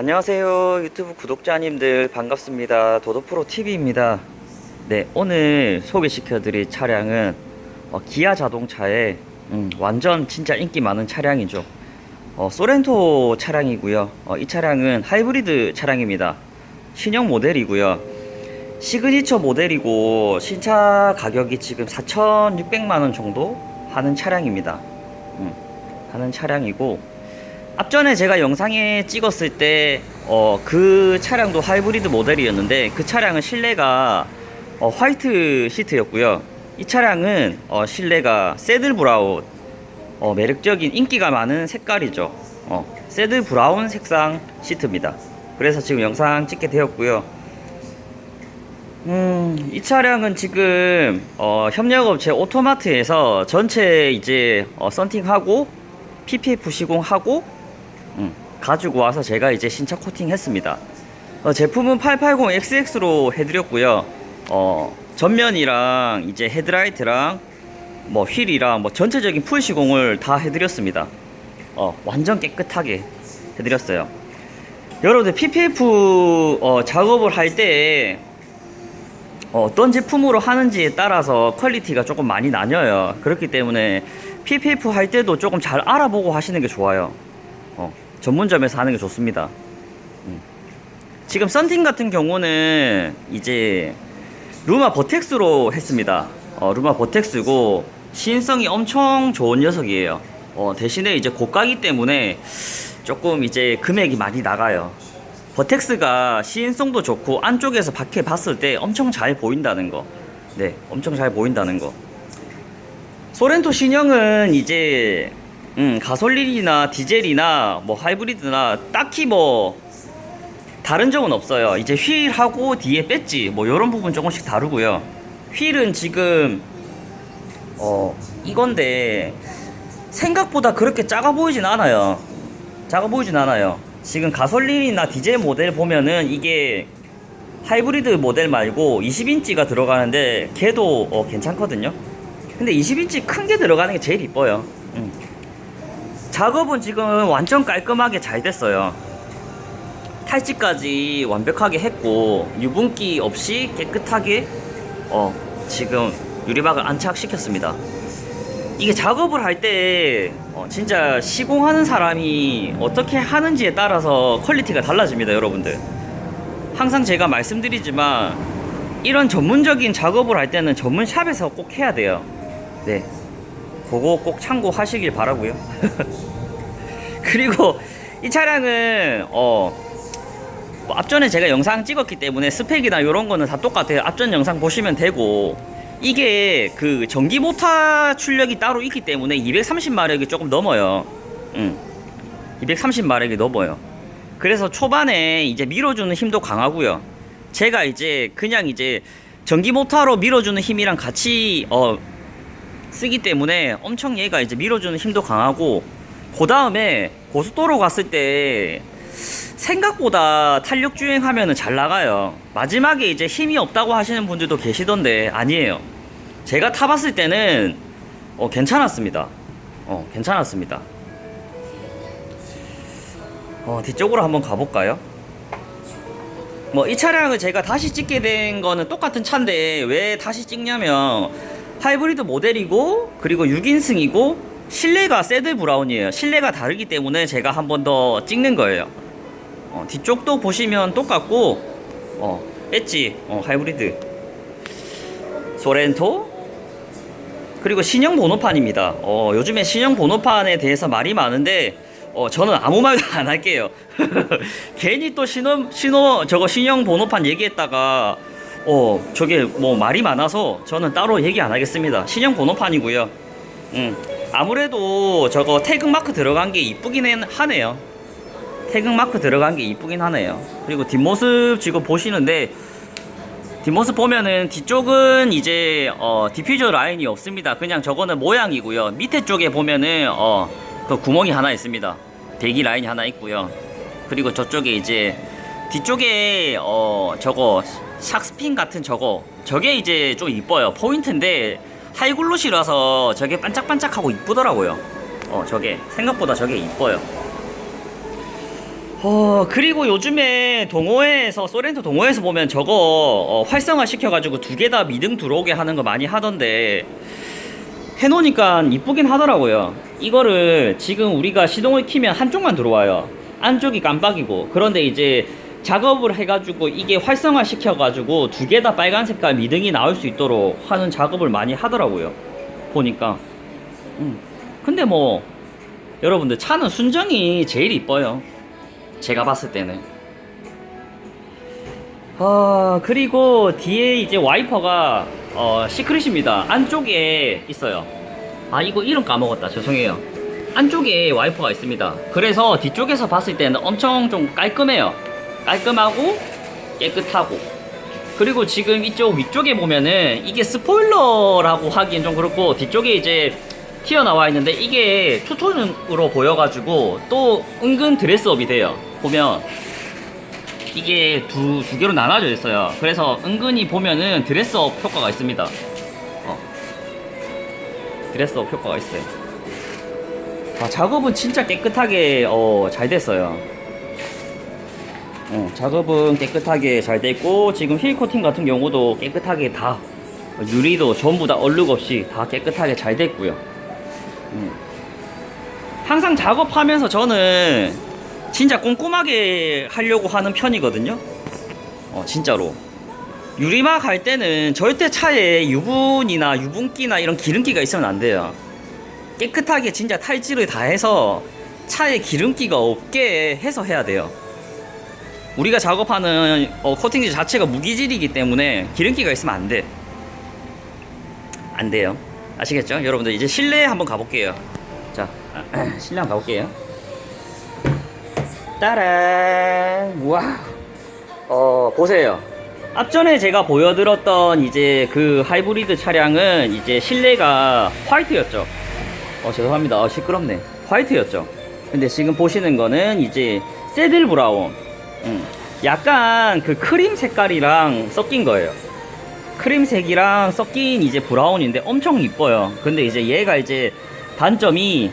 안녕하세요 유튜브 구독자님들 반갑습니다. 도도프로 TV입니다. 네 오늘 소개시켜 드릴 차량은 어, 기아 자동차의 음, 완전 진짜 인기 많은 차량이죠. 어, 소렌토 차량이고요. 어, 이 차량은 하이브리드 차량입니다. 신형 모델이고요. 시그니처 모델이고 신차 가격이 지금 4,600만원 정도 하는 차량입니다. 음, 하는 차량이고 앞전에 제가 영상에 찍었을 때, 어, 그 차량도 하이브리드 모델이었는데, 그 차량은 실내가, 어, 화이트 시트였고요. 이 차량은, 어, 실내가 새들 브라운, 어, 매력적인 인기가 많은 색깔이죠. 어, 새들 브라운 색상 시트입니다. 그래서 지금 영상 찍게 되었고요. 음, 이 차량은 지금, 어, 협력업체 오토마트에서 전체 이제, 어, 썬팅하고, PPF 시공하고, 음, 가지고 와서 제가 이제 신차 코팅 했습니다. 어, 제품은 880XX로 해드렸고요. 어, 전면이랑 이제 헤드라이트랑 뭐 휠이랑 뭐 전체적인 풀 시공을 다 해드렸습니다. 어, 완전 깨끗하게 해드렸어요. 여러분들 PPF 어, 작업을 할 때 어, 떤 제품으로 하는지에 따라서 퀄리티가 조금 많이 나뉘어요. 그렇기 때문에 PPF 할 때도 조금 잘 알아보고 하시는 게 좋아요. 어, 전문점에서 하는 게 좋습니다. 음. 지금 썬팅 같은 경우는 이제 루마 버텍스로 했습니다. 어, 루마 버텍스고 시인성이 엄청 좋은 녀석이에요. 어, 대신에 이제 고가기 때문에 조금 이제 금액이 많이 나가요. 버텍스가 시인성도 좋고 안쪽에서 밖에 봤을 때 엄청 잘 보인다는 거. 네, 엄청 잘 보인다는 거. 소렌토 신형은 이제 음, 가솔린이나 디젤이나 뭐 하이브리드나 딱히 뭐 다른 점은 없어요. 이제 휠하고 뒤에 배지 뭐 이런 부분 조금씩 다르고요. 휠은 지금 어 이건데 생각보다 그렇게 작아 보이진 않아요. 작아 보이진 않아요. 지금 가솔린이나 디젤 모델 보면은 이게 하이브리드 모델 말고 20인치가 들어가는데 걔도 어, 괜찮거든요. 근데 20인치 큰 게 들어가는 게 제일 이뻐요. 음. 작업은 지금 완전 깔끔하게 잘 됐어요. 탈지까지 완벽하게 했고 유분기 없이 깨끗하게 어 지금 유리박을 안착시켰습니다. 이게 작업을 할때 어, 진짜 시공하는 사람이 어떻게 하는지에 따라서 퀄리티가 달라집니다, 여러분들. 항상 제가 말씀드리지만 이런 전문적인 작업을 할 때는 전문 샵에서 꼭 해야 돼요. 네. 그거 꼭 참고하시길 바라고요. 그리고 이 차량은 어뭐 앞전에 제가 영상 찍었기 때문에 스펙이나 이런 거는 다 똑같아요. 앞전 영상 보시면 되고 이게 그 전기 모터 출력이 따로 있기 때문에 230마력이 조금 넘어요. 음. 230마력이 넘어요. 그래서 초반에 이제 밀어주는 힘도 강하고요. 제가 이제 그냥 이제 전기 모터로 밀어주는 힘이랑 같이 어 쓰기 때문에 엄청 얘가 이제 밀어주는 힘도 강하고 그 다음에 고속도로 갔을 때 생각보다 탄력 주행하면은 잘 나가요. 마지막에 이제 힘이 없다고 하시는 분들도 계시던데 아니에요. 제가 타봤을 때는 어, 괜찮았습니다. 어, 괜찮았습니다. 어, 뒤쪽으로 한번 가볼까요? 뭐 이 차량을 제가 다시 찍게 된 거는 똑같은 차인데 왜 다시 찍냐면 하이브리드 모델이고 그리고 6인승이고 실내가 새들 브라운이에요. 실내가 다르기 때문에 제가 한 번 더 찍는 거예요. 어, 뒤쪽도 보시면 똑같고 어, 엣지 어, 하이브리드 소렌토 그리고 신형 번호판입니다. 어, 요즘에 신형 번호판에 대해서 말이 많은데 어, 저는 아무 말도 안 할게요. 괜히 또 신호 신호 저거 신형 번호판 얘기했다가 어 저게 뭐 말이 많아서 저는 따로 얘기 안 하겠습니다. 신형 번호판이고요. 음 아무래도 저거 태극 마크 들어간 게 이쁘긴 하네요. 태극 마크 들어간 게 이쁘긴 하네요. 그리고 뒷모습 지금 보시는데 뒷모습 보면은 뒤쪽은 이제 어 디퓨저 라인이 없습니다. 그냥 저거는 모양이고요. 밑에 쪽에 보면은 어그 구멍이 하나 있습니다. 대기 라인이 하나 있고요. 그리고 저쪽에 이제 뒤쪽에 어 저거 샥스핀 같은 저거 저게 이제 좀 이뻐요. 포인트인데 하이글로시라서 저게 반짝반짝하고 이쁘더라고요. 어 저게 생각보다 저게 이뻐요. 어, 그리고 요즘에 동호회에서, 소렌토 동호회에서 보면 저거 어, 활성화 시켜가지고 두 개 다 미등 들어오게 하는 거 많이 하던데, 해놓으니까 이쁘긴 하더라고요. 이거를 지금 우리가 시동을 키면 한쪽만 들어와요. 안쪽이 깜빡이고. 그런데 이제 작업을 해가지고 이게 활성화 시켜가지고 두 개 다 빨간 색깔 미등이 나올 수 있도록 하는 작업을 많이 하더라고요. 보니까. 음. 근데 뭐, 여러분들 차는 순정이 제일 이뻐요. 제가 봤을 때는. 아, 그리고 뒤에 이제 와이퍼가 어, 시크릿입니다. 안쪽에 있어요. 아, 이거 이름 까먹었다. 죄송해요. 안쪽에 와이퍼가 있습니다. 그래서 뒤쪽에서 봤을 때는 엄청 좀 깔끔해요. 깔끔하고 깨끗하고. 그리고 지금 이쪽 위쪽에 보면은 이게 스포일러라고 하기엔 좀 그렇고 뒤쪽에 이제 튀어나와 있는데 이게 투톤으로 보여가지고 또 은근 드레스업이 돼요. 보면 이게 두, 두 개로 나눠져 있어요. 그래서 은근히 보면은 드레스업 효과가 있습니다. 어. 드레스업 효과가 있어요. 아, 작업은 진짜 깨끗하게 어, 잘 됐어요. 어, 작업은 깨끗하게 잘 됐고 지금 힐 코팅 같은 경우도 깨끗하게 다 유리도 전부 다 얼룩 없이 다 깨끗하게 잘 됐고요. 음. 항상 작업하면서 저는 진짜 꼼꼼하게 하려고 하는 편이거든요. 어, 진짜로. 유리막 할 때는 절대 차에 유분이나 유분기나 이런 기름기가 있으면 안 돼요. 깨끗하게 진짜 탈지를 다 해서 차에 기름기가 없게 해서 해야 돼요. 우리가 작업하는 어, 코팅지 자체가 무기질이기 때문에 기름기가 있으면 안 돼. 안 돼요. 아시겠죠? 여러분들 이제 실내에 한번 가볼게요. 자, 실내 한번 가볼게요. 따란 와. 어 보세요. 앞전에 제가 보여드렸던 이제 그 하이브리드 차량은 이제 실내가 화이트였죠. 어 죄송합니다. 어, 시끄럽네. 화이트였죠. 근데 지금 보시는 거는 이제 새들 브라운. 음, 약간 그 크림 색깔이랑 섞인 거예요. 크림색이랑 섞인 이제 브라운인데 엄청 이뻐요. 근데 이제 얘가 이제 단점이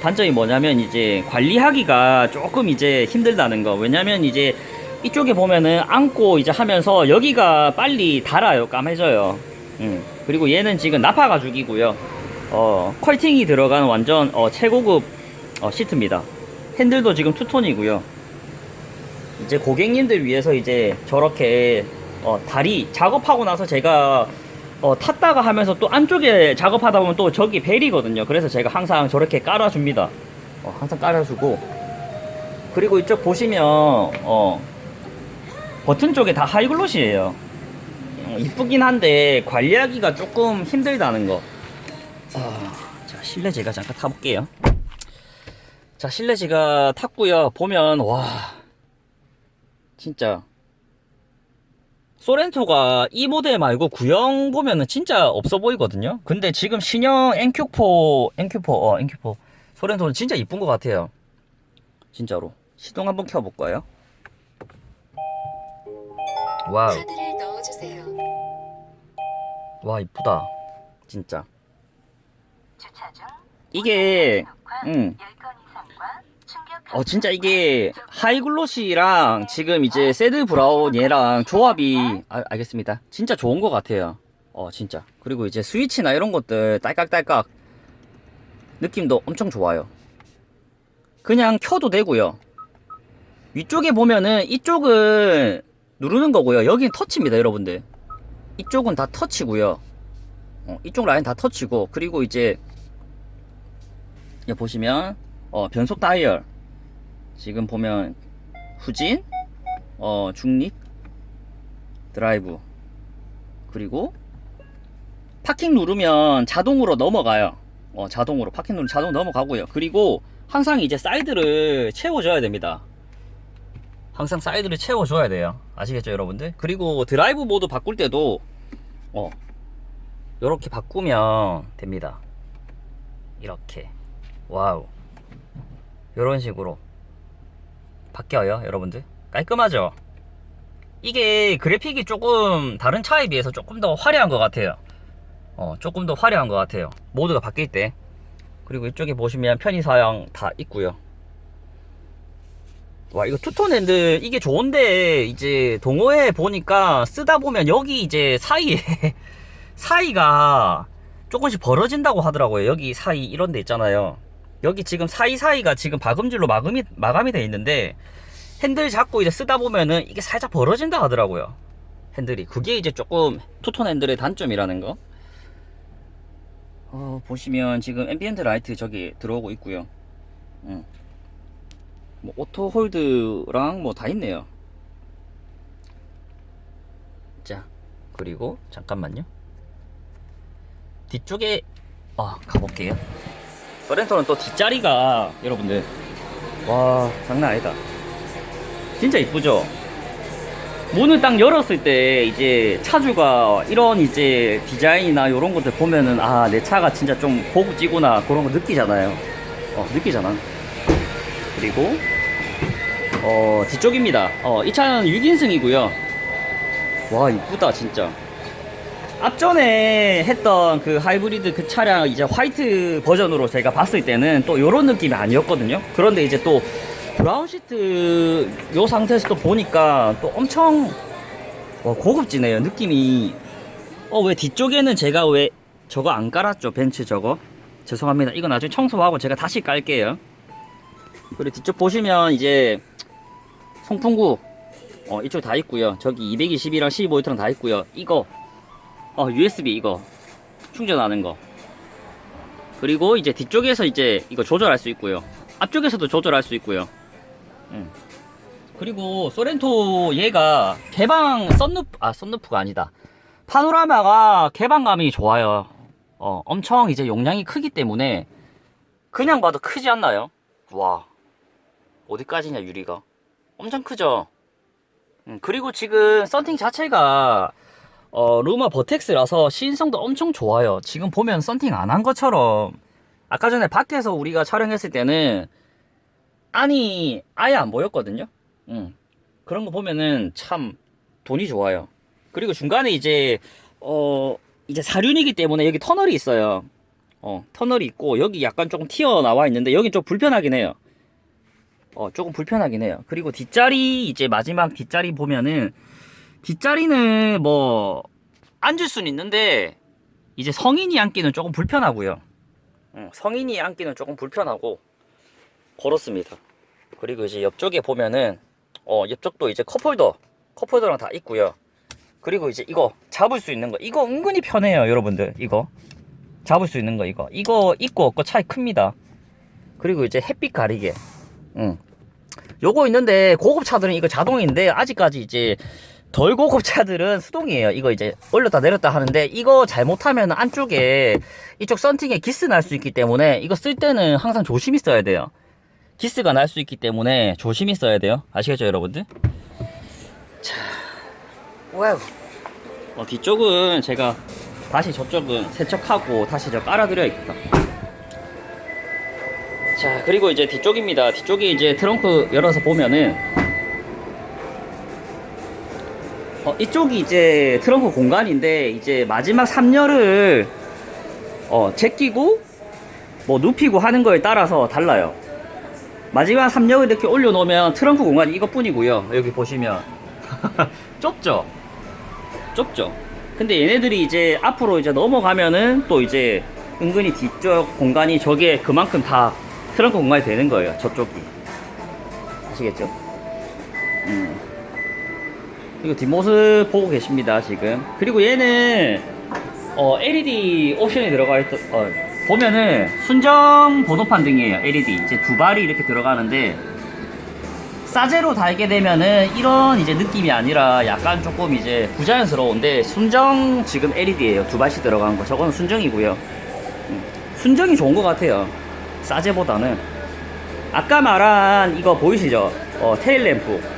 단점이 뭐냐면 이제 관리하기가 조금 이제 힘들다는 거. 왜냐면 이제 이쪽에 보면은 안고 이제 하면서 여기가 빨리 닳아요. 까매져요. 음. 그리고 얘는 지금 나파 가죽이고요. 어, 컬팅이 들어간 완전 어, 최고급 어, 시트입니다. 핸들도 지금 투톤이고요. 이제 고객님들 위해서 이제 저렇게 어, 다리 작업하고 나서 제가 어, 탔다가 하면서 또 안쪽에 작업하다 보면 또 저기 벨이거든요. 그래서 제가 항상 저렇게 깔아줍니다. 어, 항상 깔아주고. 그리고 이쪽 보시면, 어, 버튼 쪽에 다 하이글롯이에요. 어, 이쁘긴 한데 관리하기가 조금 힘들다는 거. 아, 자, 실내 제가 잠깐 타볼게요. 자, 실내 제가 탔고요. 보면, 와, 진짜. 소렌토가 이 모델 말고 구형 보면은 진짜 없어 보이거든요. 근데 지금 신형 NQ4, NQ4, 어, NQ4 소렌토는 진짜 이쁜 것 같아요. 진짜로. 시동 한번 켜볼까요? 와우. 와, 이쁘다. 진짜. 이게, 응. 음, 10건 이상과 충격 어, 진짜 이게 하이글로시랑 지금 이제 새드 브라운 얘랑 조합이, 아, 알겠습니다. 진짜 좋은 것 같아요. 어, 진짜. 그리고 이제 스위치나 이런 것들 딸깍딸깍 느낌도 엄청 좋아요. 그냥 켜도 되고요. 위쪽에 보면은 이쪽은 누르는 거고요. 여긴 터치입니다, 여러분들. 이쪽은 다 터치고요. 어, 이쪽 라인 다 터치고 그리고 이제 보시면 어, 변속 다이얼 지금 보면 후진, 어, 중립, 드라이브 그리고 파킹 누르면 자동으로 넘어가요. 어, 자동으로 파킹 누르면 자동 넘어가고요. 그리고 항상 이제 사이드를 채워줘야 됩니다. 항상 사이드를 채워줘야 돼요. 아시겠죠, 여러분들? 그리고 드라이브 모드 바꿀 때도 어, 이렇게 바꾸면 됩니다. 이렇게 와우. 이런 식으로 바뀌어요, 여러분들. 깔끔하죠? 이게 그래픽이 조금 다른 차에 비해서 조금 더 화려한 것 같아요. 어, 조금 더 화려한 것 같아요. 모드가 바뀔 때. 그리고 이쪽에 보시면 편의사양 다 있고요. 와 이거 투톤 핸들 이게 좋은데 이제 동호회 보니까 쓰다 보면 여기 이제 사이에 사이가 조금씩 벌어진다고 하더라고요 여기 사이 이런 데 있잖아요 여기 지금 사이사이가 지금 박음질로 마감이 마감이 돼 있는데 핸들 잡고 이제 쓰다 보면은 이게 살짝 벌어진다 하더라고요 핸들이 그게 이제 조금 투톤 핸들의 단점이라는 거 어, 보시면 지금 앰비언트 라이트 저기 들어오고 있고요 음. 뭐 오토 홀드랑 뭐 다 있네요. 자, 그리고 잠깐만요. 뒤쪽에 아 가볼게요. 서렌토는 또 뒷자리가 여러분들 와 장난 아니다. 진짜 이쁘죠? 문을 딱 열었을 때 이제 차주가 이런 이제 디자인이나 이런 것들 보면은 아 내 차가 진짜 좀 고급지구나 그런 거 느끼잖아요. 어 느끼잖아. 그리고 어 뒤쪽입니다. 어이 차는 6인승이고요. 와 이쁘다 진짜. 앞전에 했던 그 하이브리드 그 차량 이제 화이트 버전으로 제가 봤을 때는 또 이런 느낌이 아니었거든요. 그런데 이제 또 브라운 시트 요 상태에서 또 보니까 또 엄청 와, 고급지네요. 느낌이 어 왜 뒤쪽에는 제가 왜 저거 안 깔았죠 벤츠 저거 죄송합니다. 이거 나중에 청소하고 제가 다시 깔게요. 그리고 뒤쪽 보시면 이제 송풍구 어 이쪽 다 있고요. 저기 220이랑 12V랑 다 있고요. 이거 어 USB 이거 충전하는 거 그리고 이제 뒤쪽에서 이제 이거 조절할 수 있고요. 앞쪽에서도 조절할 수 있고요. 음. 그리고 소렌토 얘가 개방 썬루프 아 썬루프가 아니다. 파노라마가 개방감이 좋아요. 어 엄청 이제 용량이 크기 때문에 그냥 봐도 크지 않나요? 와 어디까지냐 유리가 엄청 크죠 음, 그리고 지금 썬팅 자체가 어, 루마 버텍스라서 시인성도 엄청 좋아요. 지금 보면 썬팅 안 한 것처럼. 아까 전에 밖에서 우리가 촬영했을 때는 안이 아예 안 보였거든요. 음, 그런 거 보면은 참 돈이 좋아요. 그리고 중간에 이제 어 이제 사륜이기 때문에 여기 터널이 있어요. 어, 터널이 있고 여기 약간 조금 튀어나와 있는데 여기 좀 불편하긴 해요. 어, 조금 불편하긴 해요. 그리고 뒷자리 이제 마지막 뒷자리 보면은 뒷자리는 뭐 앉을 수는 있는데 이제 성인이 앉기는 조금 불편하고요. 음, 성인이 앉기는 조금 불편하고 그렇습니다. 그리고 이제 옆쪽에 보면은 어, 옆쪽도 이제 컵홀더, 컵홀더랑 다 있고요. 그리고 이제 이거 잡을 수 있는 거 이거 은근히 편해요, 여러분들. 이거 잡을 수 있는 거 이거 이거 있고 없고 차이 큽니다 그리고 이제 햇빛 가리개 응 요거 있는데 고급 차들은 이거 자동인데 아직까지 이제 덜 고급 차들은 수동이에요. 이거 이제 올렸다 내렸다 하는데 이거 잘못하면 안쪽에 이쪽 썬팅에 기스 날 수 있기 때문에 이거 쓸 때는 항상 조심히 써야 돼요. 기스가 날 수 있기 때문에 조심히 써야 돼요. 아시겠죠 여러분들? 자. 와우. 어, 뒤쪽은 제가 다시 저쪽은 세척하고 다시 저 깔아드려야겠다. 자, 그리고 이제 뒤쪽입니다. 뒤쪽에 이제 트렁크 열어서 보면은 어, 이쪽이 이제 트렁크 공간인데 이제 마지막 3열을 어, 제끼고 뭐 눕히고 하는 거에 따라서 달라요. 마지막 3열을 이렇게 올려놓으면 트렁크 공간이 이것뿐이고요. 여기 보시면 좁죠? 좁죠? 근데 얘네들이 이제 앞으로 이제 넘어가면은 또 이제 은근히 뒤쪽 공간이 저게 그만큼 다 트렁크 공간이 되는 거예요. 저쪽이. 아시겠죠? 음. 그리고 뒷모습 보고 계십니다, 지금. 그리고 얘는, 어, LED 옵션이 들어가 있, 어, 보면은 순정 번호판 등이에요, LED. 이제 두 발이 이렇게 들어가는데, 싸제로 달게 되면은 이런 이제 느낌이 아니라 약간 조금 이제 부자연스러운데 순정 지금 LED예요. 두 발씩 들어간 거. 저거는 순정이고요. 음, 순정이 좋은 것 같아요. 싸제보다는. 아까 말한 이거 보이시죠? 어, 테일 램프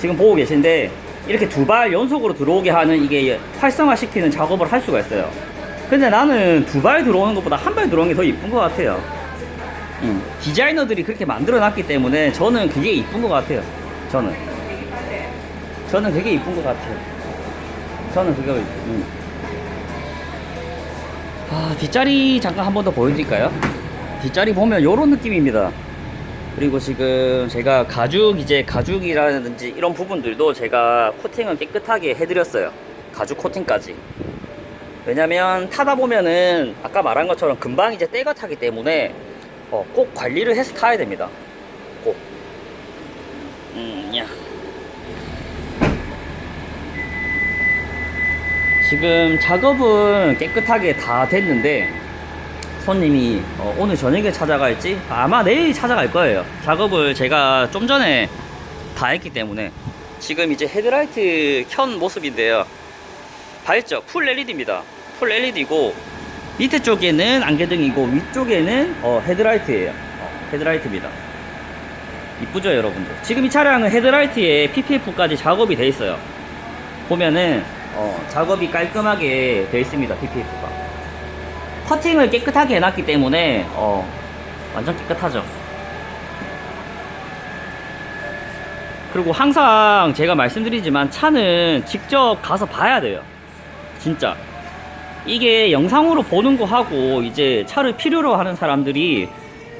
지금 보고 계신데 이렇게 두 발 연속으로 들어오게 하는 이게 활성화 시키는 작업을 할 수가 있어요 근데 나는 두 발 들어오는 것보다 한 발 들어오는 게 더 이쁜 것 같아요 음, 디자이너들이 그렇게 만들어 놨기 때문에 저는 그게 이쁜 것 같아요. 저는. 저는 그게 이쁜 것 같아요. 저는 그거, 음. 아, 뒷자리 잠깐 한 번 더 보여드릴까요? 뒷자리 보면 요런 느낌입니다. 그리고 지금 제가 가죽 이제 가죽이라든지 이런 부분들도 제가 코팅은 깨끗하게 해드렸어요. 가죽 코팅까지. 왜냐면 타다 보면은 아까 말한 것처럼 금방 이제 때가 타기 때문에 어, 꼭 관리를 해서 타야 됩니다. 꼭. 음, 야. 지금 작업은 깨끗하게 다 됐는데 손님이 어, 오늘 저녁에 찾아갈지 아마 내일 찾아갈 거예요. 작업을 제가 좀 전에 다 했기 때문에 지금 이제 헤드라이트 켠 모습인데요. 밝죠? 풀 LED입니다. 풀 LED고 밑에 쪽에는 안개등이고 위쪽에는 어, 헤드라이트예요. 어, 헤드라이트입니다. 이쁘죠, 여러분들? 지금 이 차량은 헤드라이트에 PPF까지 작업이 돼 있어요. 보면은 어, 작업이 깔끔하게 돼 있습니다, PPF가. 커팅을 깨끗하게 해놨기 때문에 어, 완전 깨끗하죠. 그리고 항상 제가 말씀드리지만 차는 직접 가서 봐야 돼요. 진짜. 이게 영상으로 보는 거 하고 이제 차를 필요로 하는 사람들이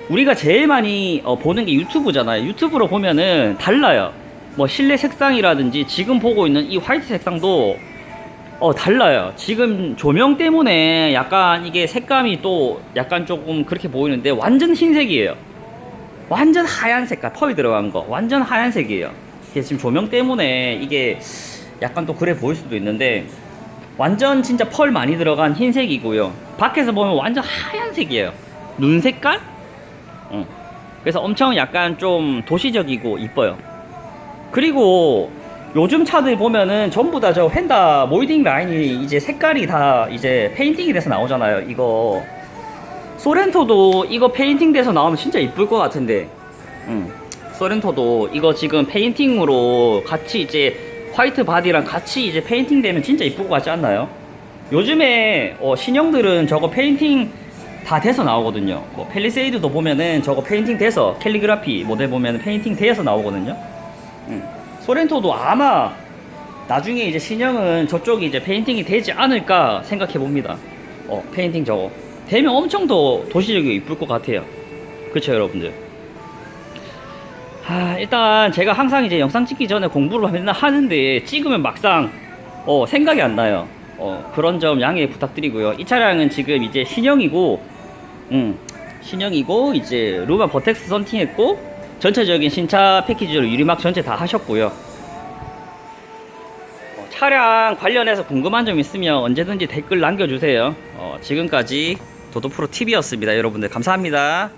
우리가 제일 많이 어, 보는 게 유튜브잖아요. 유튜브로 보면은 달라요. 뭐 실내 색상이라든지 지금 보고 있는 이 화이트 색상도 어 달라요. 지금 조명 때문에 약간 이게 색감이 또 약간 조금 그렇게 보이는데 완전 흰색이에요. 완전 하얀 색깔 펄이 들어간 거 완전 하얀색이에요. 지금 조명 때문에 이게 약간 또 그래 보일 수도 있는데 완전 진짜 펄 많이 들어간 흰색이고요. 밖에서 보면 완전 하얀색이에요. 눈 색깔? 어. 그래서 엄청 약간 좀 도시적이고 이뻐요. 그리고 요즘 차들 보면은 전부 다 저 휀다 몰딩 라인이 이제 색깔이 다 이제 페인팅이 돼서 나오잖아요. 이거 소렌토도 이거 페인팅 돼서 나오면 진짜 이쁠 것 같은데. 음. 소렌토도 이거 지금 페인팅으로 같이 이제 화이트 바디랑 같이 이제 페인팅 되면 진짜 이쁠 것 같지 않나요? 요즘에 어, 신형들은 저거 페인팅 다 돼서 나오거든요. 뭐 펠리세이드도 보면은 저거 페인팅 돼서 캘리그라피 모델 보면 페인팅 돼서 나오거든요. 음. 소렌토도 아마 나중에 이제 신형은 저쪽이 이제 페인팅이 되지 않을까 생각해 봅니다. 어, 페인팅 저거. 되면 엄청 더 도시적이고 이쁠 것 같아요. 그쵸, 여러분들? 하, 일단 제가 항상 이제 영상 찍기 전에 공부를 맨날 하는데 찍으면 막상 어, 생각이 안 나요. 어, 그런 점 양해 부탁드리고요. 이 차량은 지금 이제 신형이고, 음, 신형이고, 이제 루마 버텍스 선팅했고, 전체적인 신차 패키지로 유리막 전체 다 하셨고요. 어, 차량 관련해서 궁금한 점 있으면 언제든지 댓글 남겨주세요. 어, 지금까지 도도프로 TV였습니다. 여러분들 감사합니다.